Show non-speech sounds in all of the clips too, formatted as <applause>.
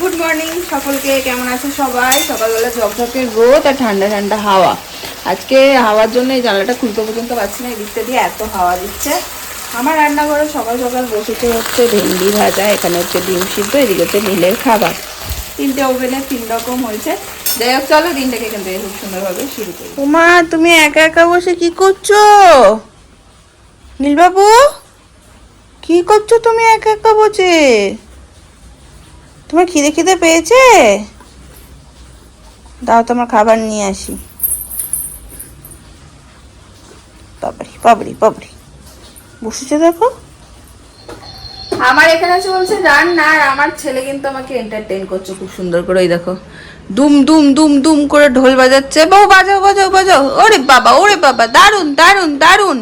Good morning সকলকে কেমন আছে সবাই? সকালবেলা ঝকঝকে রোদ আর ঠান্ডা ঠান্ডা হাওয়া। আজকে হাওয়ার জন্য এই জানলাটা খুলতে পর্যন্ত পারছি না এদিকটা দিয়ে এত হাওয়া দিচ্ছে। আমার রান্নাঘরে সকাল সকাল বসেছে হচ্ছে ভেন্ডি ভাজা, এখানে হচ্ছে ডিম সিদ্ধ, এদিকে হচ্ছে নীলের খাবার। তিনটে ওভেনে তিন রকম হয়েছে। যাই হোক, চলো দিনটাকে এখান থেকে খুব সুন্দরভাবে শুরু করি। উমা তুমি একা একা বসে কি করছ? নীলবাবু, কি করছ তুমি একা একা বসে? তোমার খিদে খিদে পেয়েছে? দাও তোমার খাবার নিয়ে আসি। বাবরি বাবরি বাবরি বসেছে দেখো। আমার এখানে চলছে রান্না আর আমার ছেলে কিন্তু আমাকে এন্টারটেইন করছে খুব সুন্দর করে, ওই দেখো। দুম দুম দুম দুম করে ঢোল বাজাচ্ছে। বাবু বাজাও বাজাও বাজাও। ওরে বাবা ওরে বাবা দারুণ দারুণ দারুণ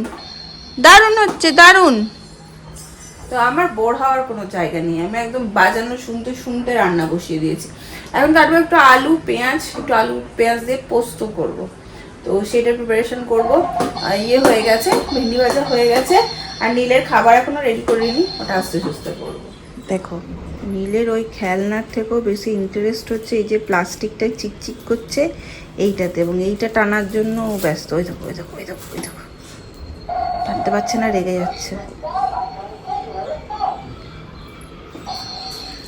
দারুণ হচ্ছে দারুণ তো আমার বোর হওয়ার কোনো জায়গা নেই। আমি একদম বাজানো, শুনতে শুনতে রান্না বসিয়ে দিয়েছি। এখন তারপর একটু আলু, পেঁয়াজ, একটু আলু, পেঁয়াজ দিয়ে পোস্ত করব। তো সেটা প্রিপারেশন করব। ইয়ে হয়ে গেছে, ভেন্ডি ভাজা হয়ে গেছে। আর নীলের খাবার এখনও রেডি করিনি ওটা আস্তে সুস্তে করব। দেখো, নীলের ওই খেলনার থেকেও বেশি ইন্টারেস্ট হচ্ছে, এই যে প্লাস্টিকটা চিকচিক করছে, এইটাতে এবং এইটা টানার জন্য ব্যস্ত। ওই দেখো ওই দেখো ওই দেখো ওই দেখো। টানতে পারছে না, রেগে যাচ্ছে।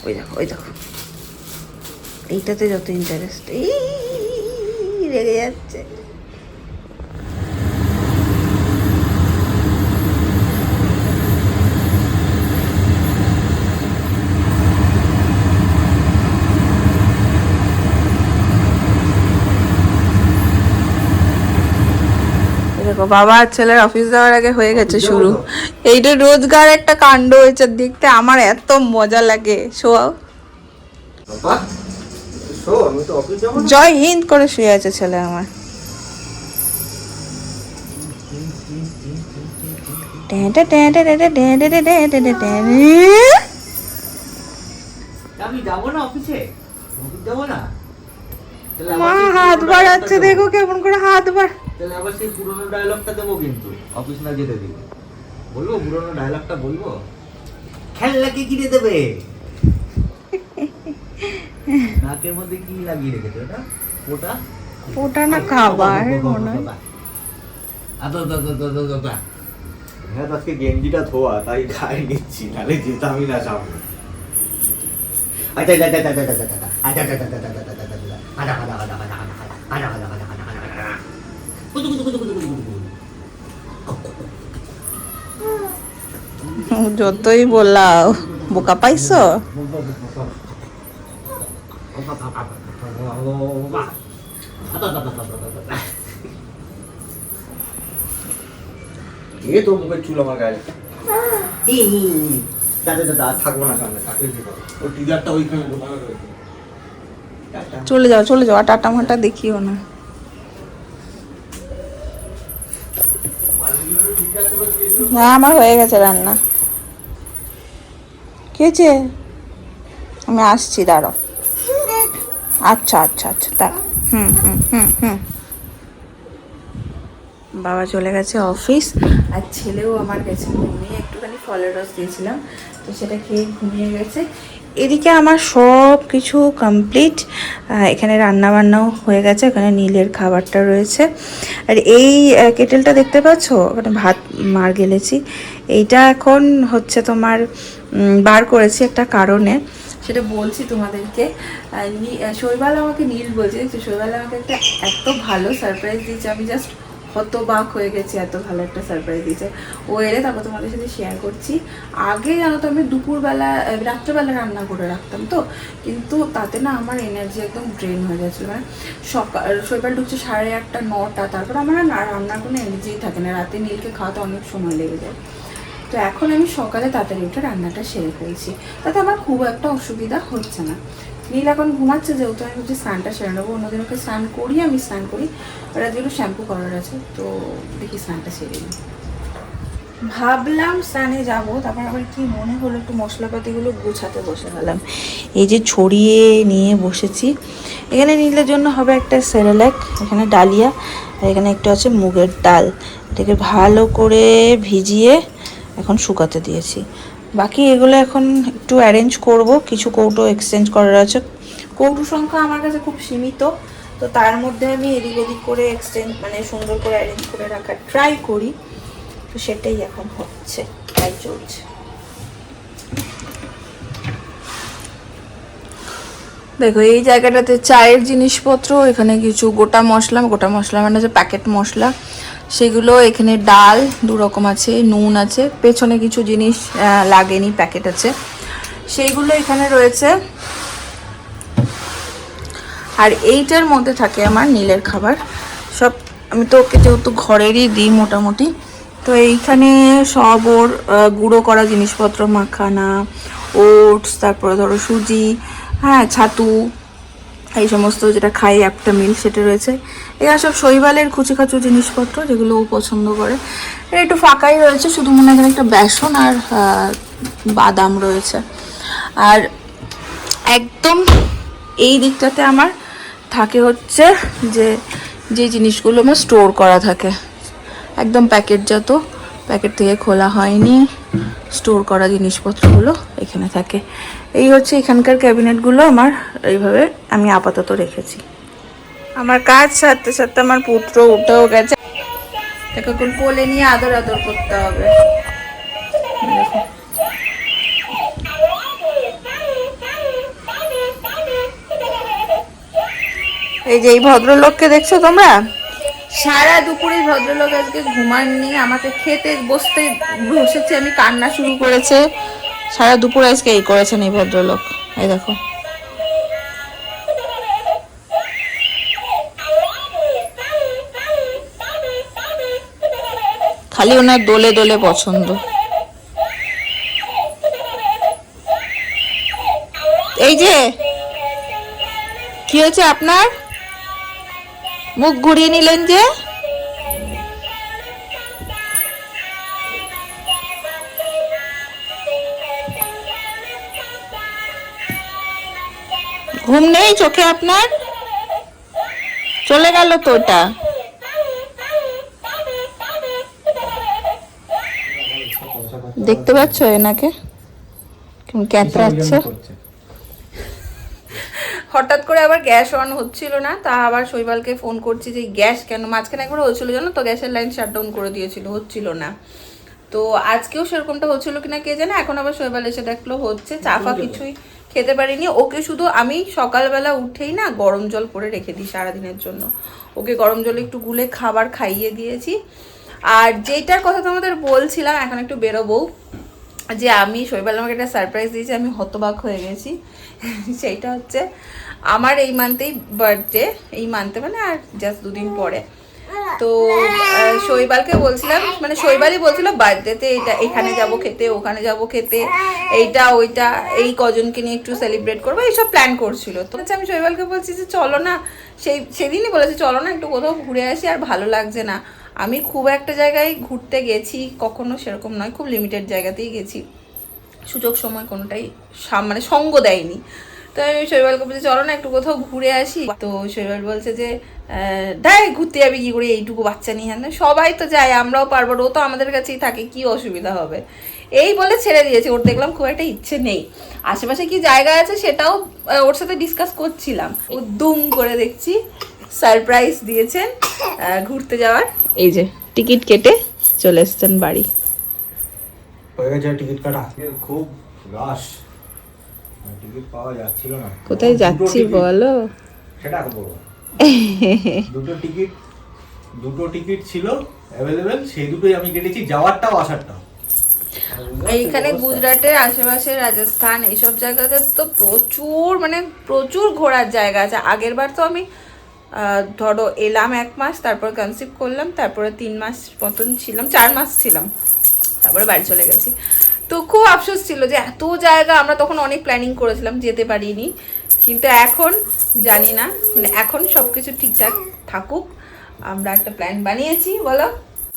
ওই দেখো ওই দেখো এইটাতে যত ইন্টারেস্ট এই রেগে যাচ্ছে দেখো বাবা আর ছেলের অফিস যাওয়ার আগে হয়ে গেছে শুরু এইটা রোজগার একটা কাণ্ড হয়েছে দেখতে আমার এত মজা লাগে শো জয় হিন্দ করে শুয়ে আছে ছেলে আমার যাব না অফিসে যাব না মা হাত বাড়াচ্ছে দেখো কেমন করে হাত বাড় তাহলে আবার সেই পুরোনো ডায়লগটা দেবো কিন্তু অফিস না যেতে দিবে বলব পুরোনো ডায়লগটা বলব খেলনাকে কিনে দেবে নাকের মধ্যে কি লাগিয়ে রেখেছে ওটা ওটা ওটা না খাবার মনে হয় আদো দো দো দো দো দো দো হ্যাঁ আজকে গেঞ্জিটা ধোয়া তাই গায়ে নিচ্ছি নাহলে যেতামই না সামনে আচ্ছা আচ্ছা আচ্ছা আচ্ছা আচ্ছা আচ্ছা আচ্ছা আচ্ছা আচ্ছা আচ্ছা আচ্ছা আচ্ছা আচ্ছা আচ্ছা আচ্ছা আচ্ছা আচ্ছা আচ্ছা কুতু কুতু কুতু কুতু কুতু কুতু যতই বললাও বোকা পাইছো এ তোর মুখের চুল আমার গায়ে দাদা দাদা থাকব না সামনে থাকলে করব টিজারটা ওইখানে ঢোকানো রয়েছে টাটা। চলে যাও চলে যাও, আর টাটা মাটা দেখিও না। আমার হয়ে গেছে রান্না। কেছে আমি আসছি, দাঁড়াও। আচ্ছা আচ্ছা আচ্ছা দাঁড়াও। হুম হুম হুম হুম। বাবা চলে গেছে অফিস, আর ছেলেও আমার গেছে ঘুমিয়ে, একটুখানি ফলের রস দিয়েছিলাম, তো সেটা খেয়ে ঘুমিয়ে গেছে। এদিকে আমার সব কিছু কমপ্লিট এখানে রান্না বান্নাও হয়ে গেছে, এখানে নীলের খাবারটা রয়েছে। আর এই কেটেলটা দেখতে পাচ্ছ? ওখানে ভাত মার গেলেছি। এইটা এখন হচ্ছে তোমার বার করেছি একটা কারণে। সেটা বলছি তোমাদেরকে। শৈবাল আমাকে নীল বলছে। শৈবাল আমাকে একটা এত ভালো সারপ্রাইজ দিয়েছে। আমি জাস্ট হতবাক হয়ে গেছি, এত ভালো একটা সারপ্রাইজ দিয়েছে। ও এলে তারপর তোমাদের সাথে শেয়ার করছি। আগে জানো তো, আমি দুপুরবেলা রাত্রেবেলা রান্না করে রাখতাম তো। কিন্তু তাতে না আমার এনার্জি একদম ড্রেন হয়ে গেছিল মানে সকাল, শৈবাল ঢুকছে সাড়ে আটটা, নটা, তারপর আমার না, রান্নার কোনো এনার্জিই থাকে না। রাতে নীলকে খাওয়াতে অনেক সময় লেগে যায়। তো এখন আমি সকালে তাড়াতাড়ি উঠে রান্নাটা সেরে ফেলছি। তাতে আমার খুব একটা অসুবিধা হচ্ছে না। নীল এখন ঘুমাচ্ছে যেহেতু, আমি হচ্ছে স্নানটা সেরে নেব। অন্যদিন ওকে স্নান করি, আমি স্নান করি। আর আজকে শ্যাম্পু করার আছে, তো দেখি স্নানটা সেরে নিই। ভাবলাম স্নানে যাব, তারপর আবার কি মনে হলো, একটু মশলাপাতিগুলো গুছাতে বসে গেলাম। এই যে ছড়িয়ে নিয়ে বসেছি। এখানে নীলের জন্য হবে একটা সেরেলাক, এখানে ডালিয়া, আর এখানে একটু আছে মুগের ডাল। এটাকে ভালো করে ভিজিয়ে এখন শুকাতে দিয়েছি। বাকি এগুলো এখন একটু অ্যারেঞ্জ করব। কিছু কৌটো এক্সচেঞ্জ করার আছে। কৌটো সংখ্যা আমার কাছে খুব সীমিত তো তার মধ্যে আমি এদিক ওদিক করে এক্সচেঞ্জ মানে সুন্দর করে অ্যারেঞ্জ করে রাখার ট্রাই করি। তো সেটাই এখন হচ্ছে তাই চলছে। দেখো এই জায়গাটাতে চায়ের জিনিসপত্র এখানে কিছু গোটা মশলা গোটা মশলা মানে যে প্যাকেট মশলা। সেগুলো এখানে ডাল দু রকম আছে, নুন আছে, পেছনে কিছু জিনিস লাগেনি, প্যাকেট আছে। সেইগুলো এখানে রয়েছে। আর এইটার মধ্যে থাকে আমার নীলের খাবার। সব আমি তো ওকে যেহেতু ঘরেরই দিই মোটামুটি, তো এইখানে সব ওর গুঁড়ো করা জিনিসপত্র, মাখানা, ওটস, তারপরে ধরো সুজি হ্যাঁ ছাতু এই সমস্ত যেটা খাই, একটা মিল সেটা রয়েছে। এরা সব শৈবালের কুচি খাচু জিনিসপত্র যেগুলো ও পছন্দ করে। একটু ফাঁকাই রয়েছে, শুধু মনে হয় একটা বেসন আর বাদাম রয়েছে। আর একদম এই দিকটাতে আমার থাকে হচ্ছে যে যে জিনিসগুলো আমার স্টোর করা থাকে। একদম প্যাকেটজাত প্যাকেট থেকে খোলা হয়নি। স্টোর করা জিনিসপত্রগুলো এখানে থাকে। এই হচ্ছে এখানকার ক্যাবিনেটগুলো আমার। এইভাবে আমি আপাতত রেখেছি। আমার কাজ সারতে সারতে আমার পুত্র উঠেও গেছে। তাকে এখন কোলে নিয়ে আদর আদর করতে হবে। এই যে এই ভদ্রলোককে দেখছ তোমরা? সারা দুপুরে ভদ্রলোক আজকে ঘুমাননি আমাকে খেতে বসতে বসেছে, আমি কান্না শুরু করেছে। সারা দুপুরে আজকে এই করেছেন এই ভদ্রলোক। এই দেখো। খালি ওনার দোলে দোলে পছন্দ। এই যে, কি হয়েছে আপনার? মুখ ঘুরিয়ে নিলেন যে? ঘুম নেই চোখে আপনার? চলে গেল তো ওটা। দেখতে পাচ্ছ এনাকে? কেমন ক্যাতরাচ্ছে? হঠাৎ করে আবার গ্যাস অন হচ্ছিল না তা আবার শৈবালকে ফোন করছি যে গ্যাস কেন? মাঝখানে একবার হচ্ছিল জানো তো? গ্যাসের লাইন শাটডাউন করে দিয়েছিল হচ্ছিল না। তো আজকেও সেরকমটা হচ্ছিল কিনা কে জানে? এখন আবার শৈবাল এসে দেখল হচ্ছে চাফা কিছুই খেতে পারিনি। ওকে শুধু আমি সকালবেলা উঠেই না গরম জল করে রেখে দিই সারাদিনের জন্য। ওকে গরম জলে একটু গুলে খাবার খাইয়ে দিয়েছি। আর যেটার কথা তোমাদের বলছিলাম এখন একটু বেরোবো। যে আমি শৈবাল আমাকে একটা সারপ্রাইজ দিয়েছি, আমি হতবাক হয়ে গেছি। <laughs> সেইটা হচ্ছে আমার এই মান্থেই বার্থডে এই মান্থে মানে আর জাস্ট দুদিন পরে। তো শৈবালকে বলছিলাম মানে শৈবালই বলছিল, বার্থডেতে এটা, এখানে যাব খেতে, ওখানে যাব খেতে, এইটা, ওইটা, এই কজনকে নিয়ে একটু সেলিব্রেট করব। এইসব প্ল্যান করছিল। তো হচ্ছে আমি শৈবালকে বলছি যে, চলো না। সেই, সেদিনই বলেছি, চলো না, একটু কোথাও ঘুরে আসি, আর ভালো লাগছে না। আমি খুব একটা জায়গায় ঘুরতে গেছি কখনো সেরকম নয়, খুব লিমিটেড জায়গাতেই গেছি। সুযোগ সময় কোনোটাই মানে সঙ্গ দেয়নি। তো আমি শৈবালকে বলছি, চলো না একটু কোথাও ঘুরে আসি। তো শৈবাল বলছে যে দেয় ঘুরতে যাবি কি করে? এইটুকু বাচ্চা নিয়ে হ্যাঁ সবাই তো যায়, আমরাও পারব ও তো আমাদের কাছেই থাকে, কি অসুবিধা হবে? এই বলে ছেড়ে দিয়েছে, ওর দেখলাম খুব একটা ইচ্ছে নেই। আশেপাশে কি জায়গা আছে সেটাও ওর সাথে ডিসকাস করছিলাম। ও দুম করে দেখছি সারপ্রাইজ দিয়েছেন ঘুরতে যাওয়ার। এই যে টিকিট কেটে চলে এসছেন বাড়ি। হয়ে গেছে টিকিট কাটা। খুব রাশ টিকিট পাওয়া যাচ্ছিল না। কোথায় দুটো যাচ্ছি বলো? সেটা বলব দুটো টিকিট দুটো টিকিট ছিল অ্যাভেলেবেল সেই দুটোই আমি কেটেছি যাওয়ারটাও আসারটাও। এইখানে গুজরাটের আশেপাশে রাজস্থান এইসব জায়গাতে তো প্রচুর মানে প্রচুর ঘোরার জায়গা আছে। আগের বার তো আমি ধরো এলাম এক মাস, তারপর কনসিভ করলাম, তারপরে তিন মাস মতন ছিলাম, চার মাস ছিলাম, তারপরে বাড়ি চলে গেছি। তো খুব আফসোস ছিল যে এত জায়গা আমরা তখন অনেক প্ল্যানিং করেছিলাম, যেতে পারিনি। কিন্তু এখন জানি না মানে এখন সব কিছু ঠিকঠাক থাকুক, আমরা একটা প্ল্যান বানিয়েছি, বলো।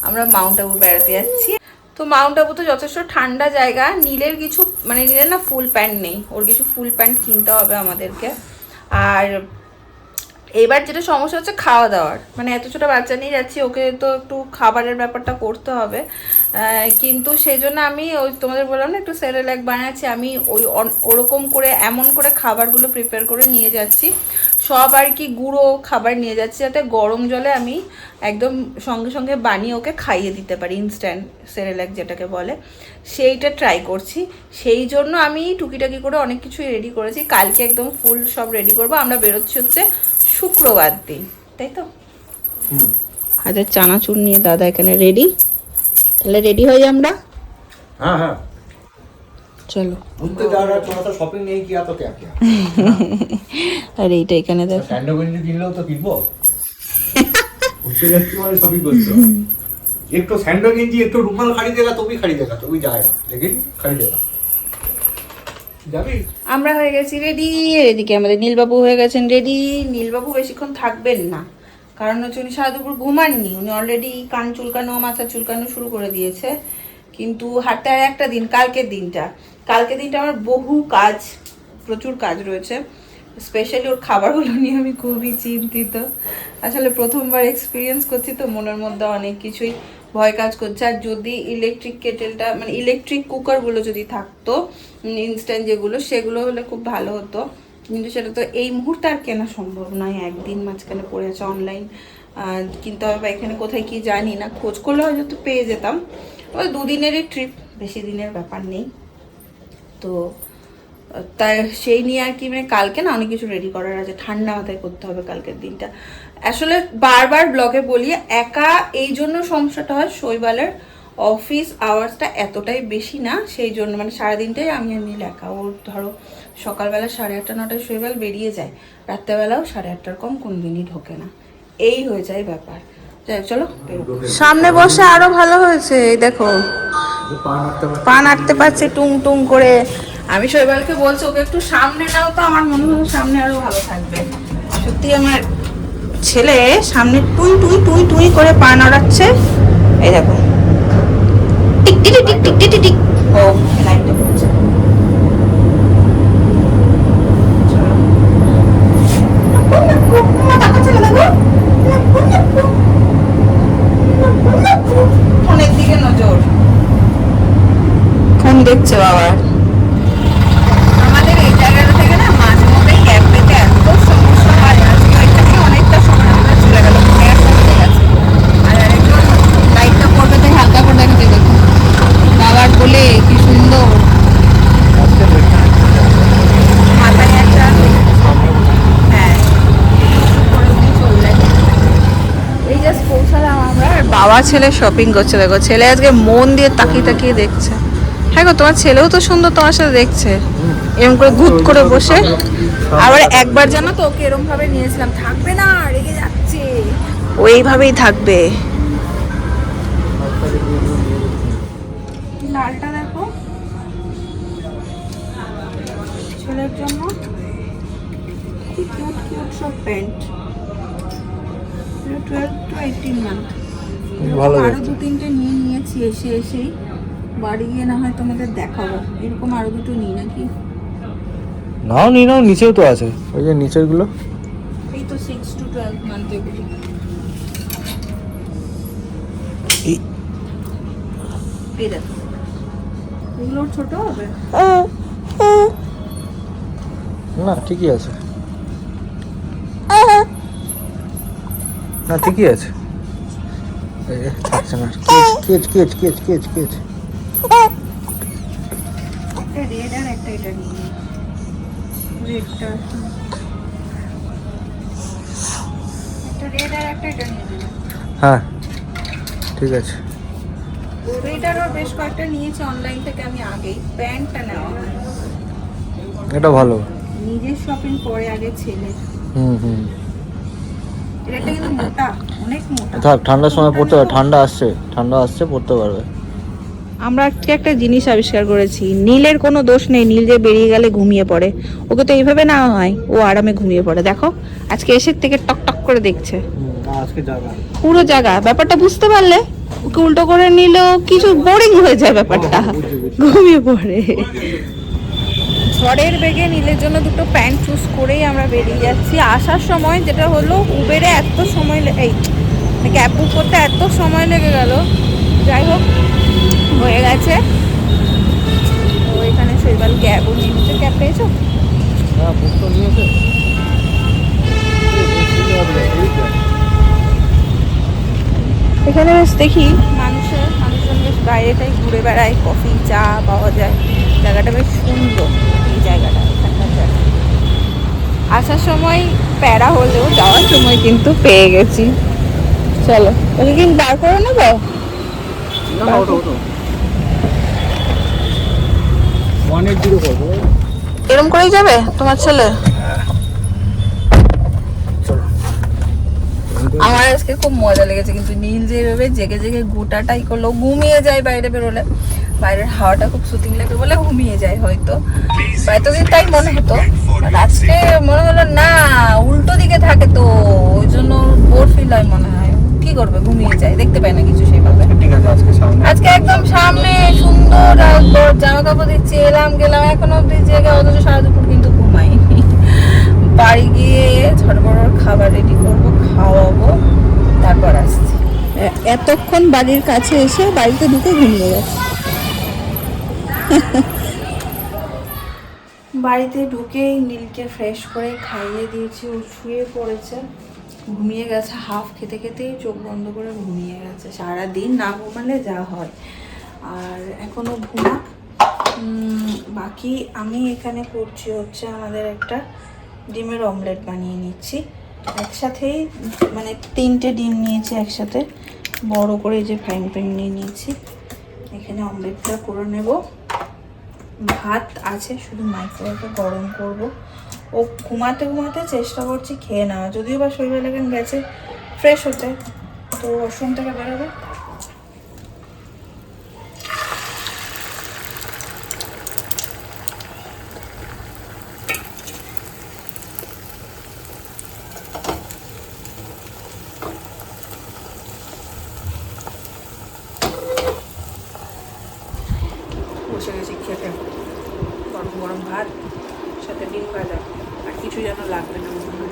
আমরা মাউন্ট আবু বেড়াতে যাচ্ছি। তো মাউন্ট আবু তো যথেষ্ট ঠান্ডা জায়গা, নীলের কিছু মানে নীলের না ফুল প্যান্ট নেই, ওর কিছু ফুল প্যান্ট কিনতে হবে আমাদেরকে। আর এবার যেটা সমস্যা হচ্ছে খাওয়া দাওয়ার। মানে এত ছোটো বাচ্চা নিয়ে যাচ্ছি, ওকে তো একটু খাবারের ব্যাপারটা করতে হবে। কিন্তু সেই জন্য আমি ওই তোমাদের বললাম না একটু সেরেলাক বানাচ্ছি। আমি ওই ওরকম করে এমন করে খাবারগুলো প্রিপেয়ার করে নিয়ে যাচ্ছি। সব আর কি গুঁড়ো খাবার নিয়ে যাচ্ছি যাতে গরম জলে আমি একদম সঙ্গে সঙ্গে বানিয়ে ওকে খাইয়ে দিতে পারি ইনস্ট্যান্ট সেরেলাক যেটাকে বলে। সেইটা ট্রাই করছি। সেই জন্য আমি টুকিটাকি করে অনেক কিছুই রেডি করেছি। কালকে একদম ফুল সব রেডি করব। আমরা বেরোচ্ছি হচ্ছে শুক্রবার দিন তাই তো? হাজার চানাচুর নিয়ে দাদা এখানে রেডি তাহলে রেডি হয়ে যাই আমরা हाँ हाँ চলো घूमते जा रहा है थोड़ा सा शॉपिंग नहीं किया तो क्या <laughs> किया আর এইটা এখানে দেখো স্যান্ডো গেঞ্জি কিনলেও তো কিনবো ঘুরতে যাচ্ছি মানে শপিং করতে एक तो सैंडो गेंजी एक तो रुमाल खरीदेगा तो भी खरीदेगा तो भी जाएगा लेकिन खरीदेगा যাবি আমরা হয়ে গেছি রেডি এদিকে আমাদের নীলবাবু হয়ে গেছেন রেডি নীলবাবু বেশিক্ষণ থাকবেন না কারণ হচ্ছে উনি সারা দুপুর ঘুমাননি। উনি অলরেডি কান চুলকানো, মাথা চুলকানো শুরু করে দিয়েছে। কিন্তু হাতে আর একটা দিন, কালকের দিনটা। কালকের দিনটা আমার বহু কাজ, প্রচুর কাজ রয়েছে। স্পেশালি ওর খাবারগুলো <laughs> নিয়ে আমি খুবই চিন্তিত। আসলে প্রথমবার এক্সপিরিয়েন্স করছি তো মনের মধ্যে অনেক কিছুই ভয় কাজ করছে। আর যদি ইলেকট্রিক কেটেলটা মানে ইলেকট্রিক কুকারগুলো যদি থাকতো ইনস্ট্যান্ট যেগুলো, সেগুলো হলে খুব ভালো হতো। কিন্তু সেটা তো এই মুহূর্তে আর কেনা সম্ভব নয়। একদিন মাঝখানে পড়ে আছে অনলাইন কিনতে বা এখানে কোথায় কি জানি না। খোঁজ করলে হয়তো পেয়ে যেতাম। ওই দুদিনেরই ট্রিপ বেশি দিনের ব্যাপার নেই। তো, তাই সেই নিয়ে আর কি মানে কালকে না অনেক কিছু রেডি করার আছে। ঠান্ডা মাথায় করতে হবে কালকের দিনটা। আসলে বারবার ব্লগে বলি, একা এই জন্য সমস্যাটা হয় শৈবালের অফিস আওয়ার্সটা এতটাই বেশি না। সেই জন্য মানে সারাদিনটাই আমি আর নীল একা। ওর ধরো সকালবেলা সাড়ে আটটা নটায় শৈবাল বেরিয়ে যায়। রাত্রেবেলাও সাড়ে আটটার কম কোন দিনই ঢোকে না। এই হয়ে যায় ব্যাপার। যাই চলো। সামনে বসে আরও ভালো হয়েছে এই দেখো। পা নাড়তে পারছে টুং টুং করে। আমি শৈবালকে বলছি ওকে একটু সামনে নাও তো আমার মনে হয় সামনে আরও ভালো থাকবে। সত্যি আমার ছেলে সামনে টুই টুই টুই টুই করে পা নাড়াচ্ছে। এই দেখো। Tick tick tick tick tick tick ও লাইটটা পড়ছে ফোনের দিকে নজর ফোন দেখছে বাবা আমাদের এই জায়গাটা থেকে না মাঝে মধ্যে ক্যাব পেতে এত সমস্যা হয় আজকে ওইখানে অনেকটা সময় আমরা চলে গেল গ্যাস হয়ে গেছে। আর আরেকজন লাইটটা পড়বে হালকা করে দেখাতে দেখুন বাবার বলে কি সুন্দর। হ্যাঁ বাবা ছেলে শপিং করছে দেখো। ছেলে আজকে মন দিয়ে তাকিয়ে তাকিয়ে দেখছে। হ্যাঁ গো তোমার ছেলেও তো সুন্দর তোমার সাথে দেখছে। এরকম করে গুদ করে বসে। আবার একবার জানো তো ওকে এরকম ভাবে নিয়েছিলাম। থাকবে না রেগে যাচ্ছে। ও এইভাবেই থাকবে। লালটা দেখো। ছেলের জন্য কিউট কিউট সব pant twelve to eighteen month ভালো আরও দু তিনটে নিয়ে নিয়েছি এসে এসেই। বাড়ি গিয়ে না হয় তোমাদের দেখাবো। এরকম আরও দুটো নিই নাকি? নাও নি নাও নিচেও তো আছে। ওই যে নিচেরগুলো এই তো সিক্স টু টুয়েলভ মান্থ এগুলি এগুলো ছোট হবে? না ঠিকই আছে। না ঠিকই আছে। কেচ কেচ কেচ কেচ কেচ কেচ। একটা রেড আর একটা এটা নিয়ে রেডটা একটা রেড আর একটা এটা নিয়ে হ্যাঁ ঠিক আছে। বেশ কয়েকটা নিয়েছি অনলাইন থেকে আমি আগেই প্যান্টটা নেওয়া এটা ভালো। নিজের শপিং করে আগে ছেলের হুম হুম। এটা কিন্তু মোটা অনেক মোটা। থাক ঠান্ডার সময় পড়তে পারবে। ঠান্ডা আসছে ঠান্ডা আসছে পড়তে পারবে। আমরা আজকে একটা জিনিস আবিষ্কার করেছি? নীলের কোনো দোষ নেই নীল যে বেরিয়ে গেলে ঘুমিয়ে পড়ে। ওকে তো এইভাবে না হয় ও আরামে ঘুমিয়ে পড়ে। দেখো আজকে এসে থেকে টক টক করে দেখছে। পুরো জায়গা ব্যাপারটা বুঝতে পারলে ওকে উল্টো করে নিলেও কিছু বোরিং হয়ে যায় ব্যাপারটা। ঘুমিয়ে পড়ে। ঝড়ের বেগে নীলের জন্য দুটো প্যান্ট চুজ করেই আমরা বেরিয়ে যাচ্ছি। আসার সময় যেটা হলো উবেরে এত সময় এই ক্যাব বুক করতে এত সময় লেগে গেল। যাই হোক হয়ে গেছে। তো এখানে শৈবাল ক্যাবও নিয়ে নিচ্ছে ক্যাব পেয়েছ? হ্যাঁ এখানে বেশ দেখি মানুষের মানুষজন বেশ বাইরেটাই ঘুরে বেড়ায় কফি চা পাওয়া যায়। জায়গাটা বেশ সুন্দর এই জায়গাটা এখানকার জায়গা। আসার সময় প্যারা হলেও যাওয়ার সময় কিন্তু পেয়ে গেছি। চলো ওকে কি বার করে নেব? ওয়ান এইট জিরো করব। এরম করেই যাবে তোমার ছেলে? আমার আজকে খুব মজা লেগেছে কিন্তু নীল যেভাবে জেগে জেগে গোটাটাই করল ঘুমিয়ে যায় বাইরে বেরোলে। বাইরের হাওয়াটা খুব সুতিং লাগে বলে ঘুমিয়ে যায় হয়তো। এতদিন তাই মনে হতো আজকে মনে হলো না উল্টো দিকে থাকে তো ওই জন্য বোর ফিল হয় মনে হয়। কি করবে? ঘুমিয়ে যায়। দেখতে পায় না কিছু সেইভাবে। ঠিক আছে আজকে সামনে। আজকে একদম সামনে সুন্দর আর জামা কাপড় দিচ্ছি এলাম গেলাম। এখন অব্দি জেগে অথচ সারা দুপুর কিন্তু ঘুমাইনি। বাড়ি গিয়ে ঝটপট খাবার রেডি করব খাওয়াবো তারপর আসছি। এতক্ষণ বাড়ির কাছে এসে বাড়িতে ঢুকে ঘুমিয়ে গেছে। বাড়িতে ঢুকেই নীলকে ফ্রেশ করে খাইয়ে দিয়েছি। ও শুয়ে পড়েছে। ঘুমিয়ে গেছে হাফ খেতে খেতেই চোখ বন্ধ করে ঘুমিয়ে গেছে। সারা দিন না ঘুমালে যা হয়। আর এখনও ঘুমা বাকি আমি এখানে করছি হচ্ছে আমাদের একটা ডিমের অমলেট বানিয়ে নিচ্ছি। একসাথেই মানে তিনটে ডিম নিয়েছি একসাথে। বড় করে যে ফ্রাইং প্যান নিয়ে নিয়েছি। এখানে অমলেটটা করে নেব। ভাত আছে, শুধু মাইক্রোওয়েভে গরম করব। ও ঘুমাতে ঘুমাতে চেষ্টা করছি, খেয়ে নেওয়া। যদিও বা শরীরে লেগেন গেছে ফ্রেশ হতে। তো ওয়াশরুম থেকে বেরোবে বসে গেছি খেতে গরম গরম ভাত সাথে ডিম ভাজা আর কিছু যেন লাগবে না মনে হয়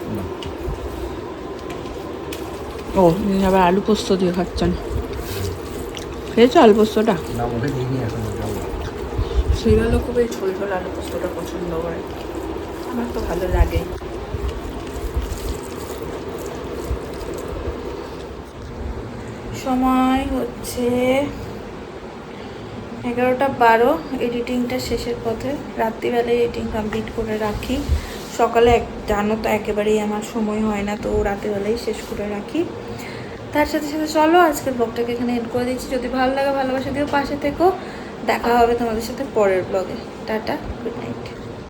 ও ইনি আবার আলু পোস্ত দিয়ে খাচ্ছেন। খেয়েছো আলু পোস্তটা? না মুখে দিইনি এখন যাব সেইগুলো খুব এই ঝোল ঝোল আলু পোস্তটা পছন্দ করে। আমার তো ভালো লাগে। সময় হচ্ছে এগারোটা বারো। এডিটিংটা শেষের পথে। রাত্রিবেলায় এডিটিং কমপ্লিট করে রাখি। সকালে এক জানো তো একেবারেই আমার সময় হয় না তো রাত্রিবেলায় শেষ করে রাখি। তার সাথে সাথে চলো, আজকের ব্লগটাকে এখানে এন্ড করে দিচ্ছি। যদি ভালো লাগে, ভালোবাসা দিও, পাশে থেকো। দেখা হবে তোমাদের সাথে পরের ব্লগে টাটা গুড নাইট